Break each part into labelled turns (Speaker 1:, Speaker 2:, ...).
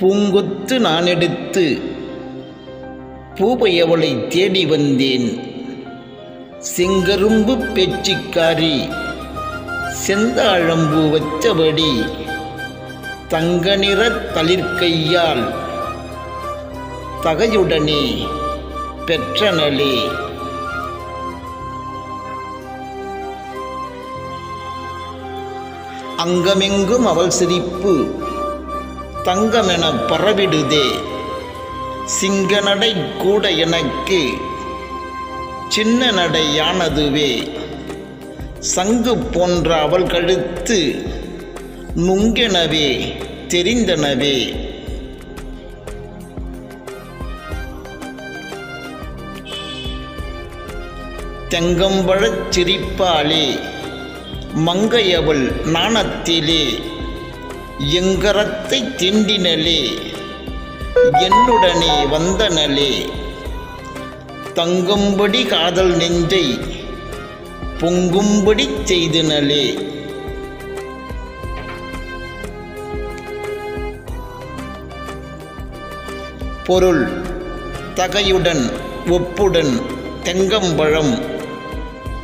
Speaker 1: பூங்கொத்து நான் எடுத்து பூபையவளை தேடி வந்தேன். செங்கரும்பு பேச்சிக்காரி செந்தாழம்பு வச்சபடி தங்க நிற தளிர்க்கையால் தகையுடனே பெற்றனளே. அங்கமெங்கும் அவள் சிரிப்பு தங்கமென பரவிடுதே. சிங்க நடை கூட எனக்கு சின்ன நடையானதுவே சங்கு போன்ற அவள் கழுத்து நுங்கெனவே தெரிந்தனவே. தெங்கம்பழச் சிரிப்பாலே மங்கையவள் நாணத்திலே. எங்கரத்தை திண்டினலே என்னுடனே வந்தனலே. தங்கும்படி காதல் நெஞ்சை பொங்கும்படி செய்தனலே. பொருள் தகையுடன் ஒப்புடன் தெங்கம்பழம்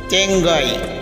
Speaker 1: தேங்காய்